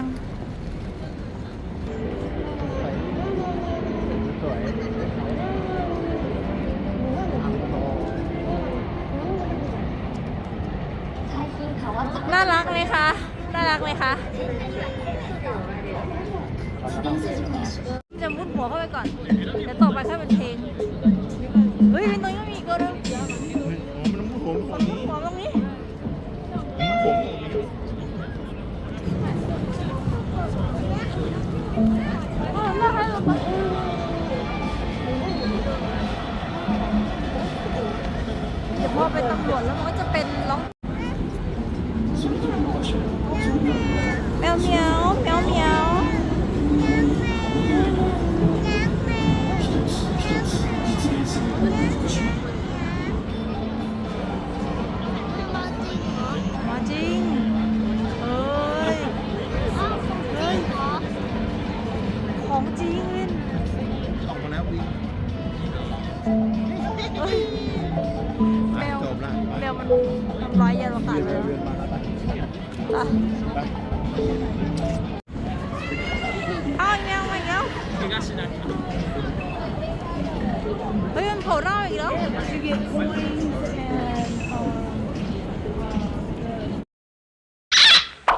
ยังน่ารักไหมคะ น่ารักไหมคะ จะมุดหัวเข้าไปก่อน เดี๋ยวต่อไปค่อยเป็นเพลง เฮ้ยเป็นตรงนี้มีอีกตัวนึงมันมุ้งผมของนี้ วพอเป็นตำรวจแล้วมันก็จะเป็นร้องแมวเหมียวแมวเหมียวมาจริงเอ้ยเฮ้ยของจริงวินออกมาแล้ววิ่งเฮ้ยแมวจบละแมันร้อยยายเราตายไปแล้วเดินมาแล้วไปอะไปเอาอีกแล้วอีกแล้วเฮ้ยมันโผล่หน้าอีกแล้ว